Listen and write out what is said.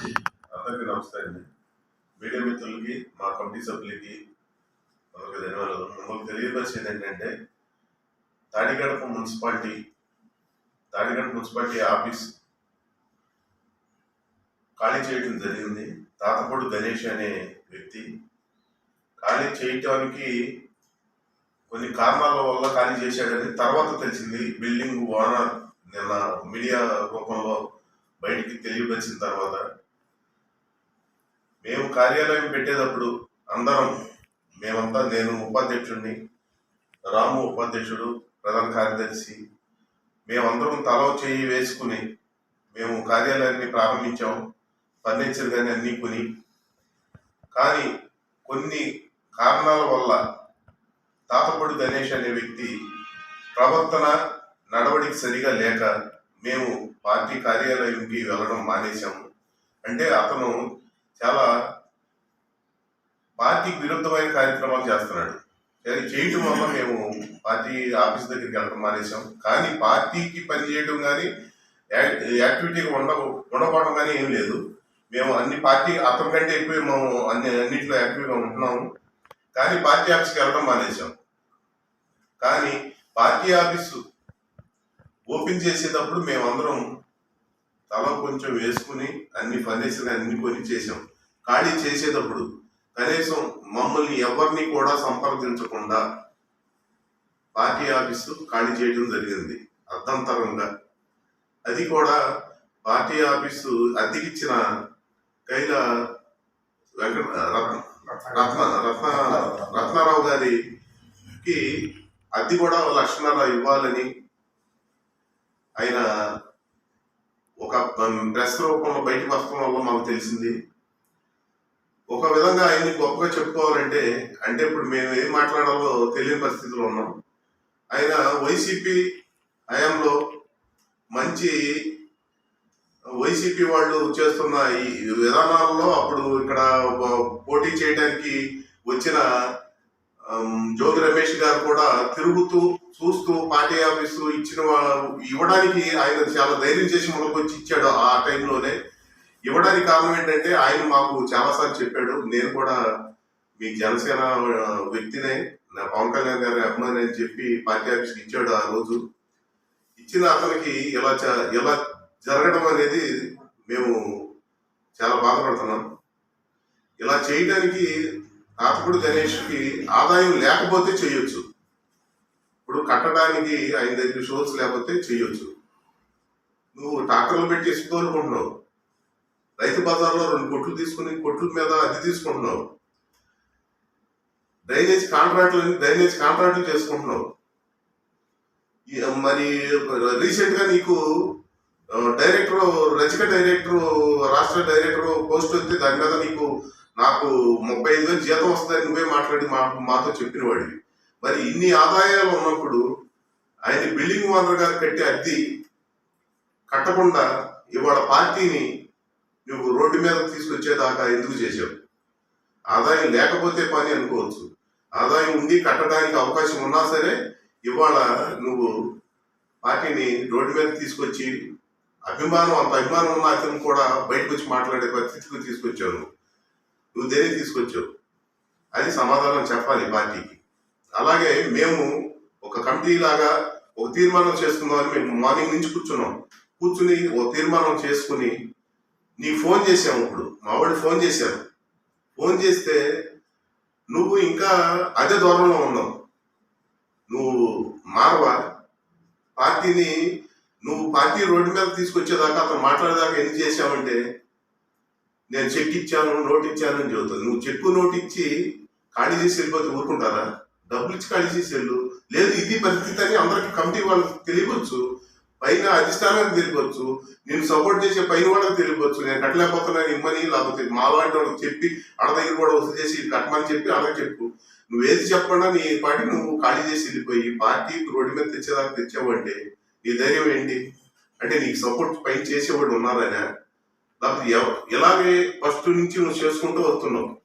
అందరికీ నమస్తే అండి. మీడియా మిత్రులకి మా కమిటీ సభ్యులకి మనకు ధన్యవాదాలు. మిమ్మల్ని తెలియపరిచేది ఏంటంటే Tadigadapa municipality Tadigadapa municipality office ఖాళీ చేయడం జరిగింది. తాతపూడి గణేష్ అనే వ్యక్తి ఖాళీ చేయటానికి కొన్ని కారణాల వల్ల ఖాళీ చేశాడని తర్వాత తెలిసింది. బిల్డింగ్ ఓనర్ నిన్న మీడియా రూపంలో బయటికి తెలియపరిచిన తర్వాత మేము కార్యాలయం పెట్టేటప్పుడు అందరం మేమంతా నేను ఉపాధ్యక్షుడిని రాము ఉపాధ్యక్షుడు ప్రధాన కార్యదర్శి మేమందరం తల చేయి వేసుకుని మేము కార్యాలయాన్ని ప్రారంభించాం ఫర్నిచర్ కానీ అన్నీ కొని. కానీ కొన్ని కారణాల వల్ల తాతపొడి గణేష్ అనే వ్యక్తి ప్రవర్తన నడవడికి సరిగా లేక మేము పార్టీ కార్యాలయంకి వెళ్ళడం మానేశాము. అంటే అతను చాలా పార్టీకి విరుద్ధమైన కార్యక్రమాలు చేస్తున్నాడు. అది చేయటం వల్ల మేము పార్టీ ఆఫీస్ దగ్గరికి వెళ్ళడం మానేశాం. కానీ పార్టీకి పని చేయడం కానీ యాక్టివిటీగా ఉండ ఉండకపోవడం కానీ ఏం లేదు. మేము అన్ని పార్టీ అతని కంటే ఎక్కువ మేము అన్ని అన్నింటిలో యాక్టివ్గా ఉంటున్నాము. కానీ పార్టీ ఆఫీస్కి వెళ్ళడం మానేశాం. కానీ పార్టీ ఆఫీసు ఓపెన్ చేసేటప్పుడు మేమందరం తల కొంచెం వేసుకుని అన్ని ఫర్నిచర్ అన్ని కొని చేసాం ఖాళీ చేసేటప్పుడు కనీసం మమ్మల్ని ఎవరిని కూడా సంప్రదించకుండా పార్టీ ఆఫీసు ఖాళీ చేయడం జరిగింది. అర్థంతరంగా అది కూడా పార్టీ ఆఫీసు అద్దెకిచ్చిన కైల వెంకట రత్న రత్న రత్న రత్నారావు గారికి అద్దె కూడా లక్షణాలు ఇవ్వాలని ఆయన ఒక ప్రెస్ రూపంలో బయటకు వస్తాం వల్ల మాకు తెలిసింది. ఒక విధంగా ఆయన్ని గొప్పగా చెప్పుకోవాలంటే అంటే ఇప్పుడు మేము ఏం మాట్లాడాలో తెలియని పరిస్థితిలో ఉన్నాం. ఆయన వైసీపీ హయాంలో మంచి వైసీపీ వాళ్ళు చేస్తున్న ఈ విధానాల్లో అప్పుడు ఇక్కడ పోటీ చేయడానికి వచ్చిన ఆమ్, జోగి రమేష్ గారు కూడా తిరుగుతూ చూస్తూ పార్టీ ఆఫీసు ఇచ్చిన ఇవ్వడానికి ఆయన చాలా ధైర్యం చేసి మనకు వచ్చి ఇచ్చాడు ఆ టైంలోనే. ఇవ్వడానికి కారణం ఏంటంటే ఆయన మాకు చాలాసార్లు చెప్పాడు. నేను కూడా మీ జనసేన వ్యక్తినే నా పవన్ కళ్యాణ్ గారి అభిమాని అని చెప్పి పార్టీ ఆఫీస్కి ఇచ్చాడు ఆ రోజు. ఇచ్చిన అతనికి ఇలా చ- ఇలా జరగడం అనేది మేము చాలా బాధపడుతున్నాం. ఇలా చేయడానికి తాతకుడు గణేష్కి ఆదాయం లేకపోతే చేయొచ్చు. ఇప్పుడు కట్టడానికి ఆయన దగ్గర షోర్స్ లేకపోతే చేయొచ్చు. నువ్వు ట్రాక్టర్లు పెట్టి ఇసుక అనుకుంటున్నావు. రైతు బజార్లో రెండు కొట్లు తీసుకుని కొట్ల మీద అది తీసుకుంటున్నావు. డ్రైనేజ్ కాంట్రాక్ట్లు డ్రైనేజ్ కాంట్రాక్ట్లు చేసుకుంటున్నావు. మరి రీసెంట్గా నీకు డైరెక్టర్ రచిక డైరెక్టర్ రాష్ట్ర డైరెక్టర్ పోస్ట్ వస్తే దాని మీద నీకు నాకు ముప్పై ఐదు వేలు జీతం వస్తుందని నువ్వే మాట్లాడి మా మాతో చెప్పినవాడివి. మరి ఇన్ని ఆదాయాలు ఉన్నప్పుడు ఆయన బిల్డింగ్ ఓనర్ గారు కట్టే అద్దె కట్టకుండా ఇవాళ పార్టీని నువ్వు రోడ్డు మీద తీసుకొచ్చేదాకా ఎందుకు చేసావు ఆదాయం లేకపోతే పని అనుకోవచ్చు. ఆదాయం ఉండి కట్టడానికి అవకాశం ఉన్నా సరే ఇవాళ నువ్వు పార్టీని రోడ్డు మీద తీసుకొచ్చి అభిమానం అంత అభిమానం ఉన్న అతను కూడా బయటకు వచ్చి మాట్లాడే పరిస్థితికి తీసుకొచ్చావు నువ్వు. నువ్వు దేనికి తీసుకొచ్చావు? అది సమాధానం చెప్పాలి పార్టీకి. అలాగే మేము ఒక కమిటీ లాగా ఒక తీర్మానం చేసుకుందామని మేము మార్నింగ్ నుంచి కూర్చున్నాం. కూర్చుని ఒక తీర్మానం చేసుకుని నీకు ఫోన్ చేసాము ఇప్పుడు. మా వాడు ఫోన్ చేశారు ఫోన్ చేస్తే నువ్వు ఇంకా అదే దూరంలో ఉన్నావు. నువ్వు మారవా. పార్టీని నువ్వు పార్టీ రోడ్డు మీద తీసుకొచ్చేదాకా అతను మాట్లాడేదాకా ఎందుకు చేశావంటే నేను చెక్ ఇచ్చాను నోట్ ఇచ్చాను అని చెబుతాను నువ్వు చెక్కు నోట్ ఇచ్చి ఖాళీ చేసి వెళ్ళిపోతే ఊరుకుంటారా? డబ్బులు ఇచ్చి ఖాళీ చేసేళ్ళు. లేదు ఇది పరిస్థితి అని అందరికి కమిటీ వాళ్ళకి తెలియవచ్చు. పైన అధిష్టానానికి తెలియవచ్చు. నేను సపోర్ట్ చేసే పైన వాళ్ళకి తెలియవచ్చు. నేను కట్టలేకపోతున్నాను ఇమ్మని లేకపోతే మా లాంటి వాళ్ళకి చెప్పి అడ దగ్గర కూడా వసూలు చేసి కట్టమని చెప్పి అలా చెప్పు. నువ్వు ఏది చెప్పకుండా నీ పార్టీ నువ్వు ఖాళీ చేసి వెళ్ళిపోయి పార్టీ రోడ్డు మీద తెచ్చేదాకా తెచ్చావంటే నీ ధైర్యం ఏంటి? అంటే నీకు సపోర్ట్ పైన చేసేవాడు ఉన్నారనే లేకపోతే ఎలాగే ఇలాగే ఫస్ట్ నుంచి నువ్వు చేసుకుంటూ వస్తున్నావు?